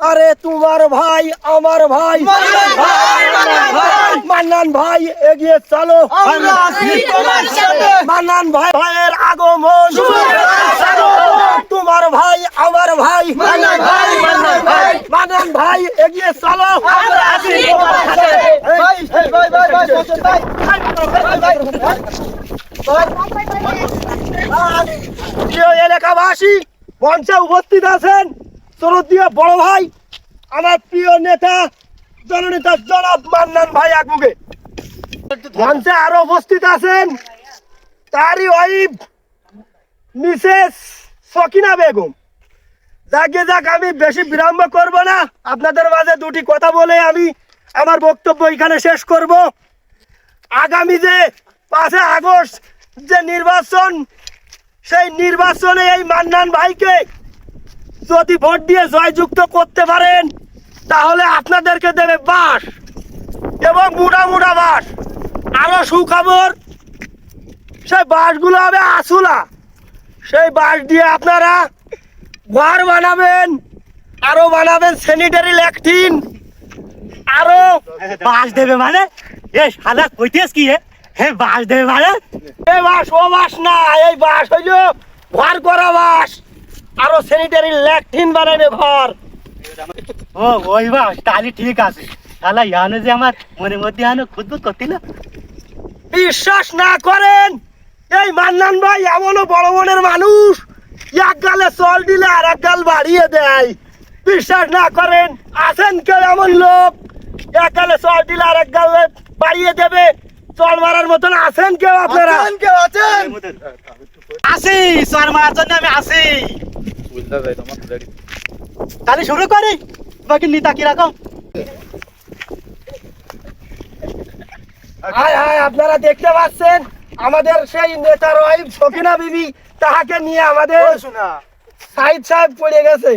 আরে তোমার ভাই আমার ভাই মান্নান ভাই এগিয়ে চলো মান্নান ভাই ভাইয়ের আগমন তোমার ভাই আমার ভাই মান্নান ভাই এগিয়ে চলো এলাকাবাসী মঞ্চে উপস্থিত আছেন শরদীয় বড় ভাই, আমার প্রিয় নেতা, জননেতা জনাব মান্নান ভাই আগুগে। মঞ্চে আরও উপস্থিত আছেন তারই ওয়াইফ, মিসেস সকিনা বেগম। যাকে যাক আমি বেশি বিলম্ব করব না, আপনাদের মাঝে দুটি কথা বলে আমি আমার বক্তব্য এখানে শেষ করব। আগামী যে পাঁচে আগস্ট যে নির্বাচন, সেই নির্বাচনে এই মান্নান ভাইকে যদি ভোট দিয়ে জয়যুক্ত করতে পারেন, তাহলে আপনাদেরকে দেবে বাস এবং মোটা মোটা বাস। আরও সুখবর, সেই বাসগুলো হবে আসুলা সেই বাস দিয়ে আপনারা ঘর বানাবেন, আরও বানাবেন স্যানিটারি ল্যাকটিন আরও বাস দেবে মানে? এ শালা কইতেস কি হে বাস দেবে মানে? এই বাস, ও বাস না, এই বাস হইল ঘর করা বাস। আরও স্যানিটারি ল্যাকটিন বানাবে ঘর। ও ওই বাস তাহলে ঠিক আছে। শালা ইয়ানো যে আমার মনের মধ্যে আনো খুদবুদ করছিল বিশ্বাস না করেন এই মান্নান ভাই এমনও বড় মনের মানুষ। এক গালে চল দিলে আর এক গাল বাড়িয়ে দেয়। বিশ্বাস না করেন আছেন কেউ এমন লোক? এক গালে চল দিলে আর এক গালে বাড়িয়ে দেবে। চল মারার মতন আছেন কেউ আপনারা? আসি সর মারার জন্য আমি আসি। তাহলে শুরু করি? বাকি নিতা কীরকম হায় হায় আপনারা দেখতে পাচ্ছেন? আমাদের সেই নেতার ওই সকিনা বিবি তাহাকে নিয়ে আমাদের সাইদ সাহেব পড়ে গেছে।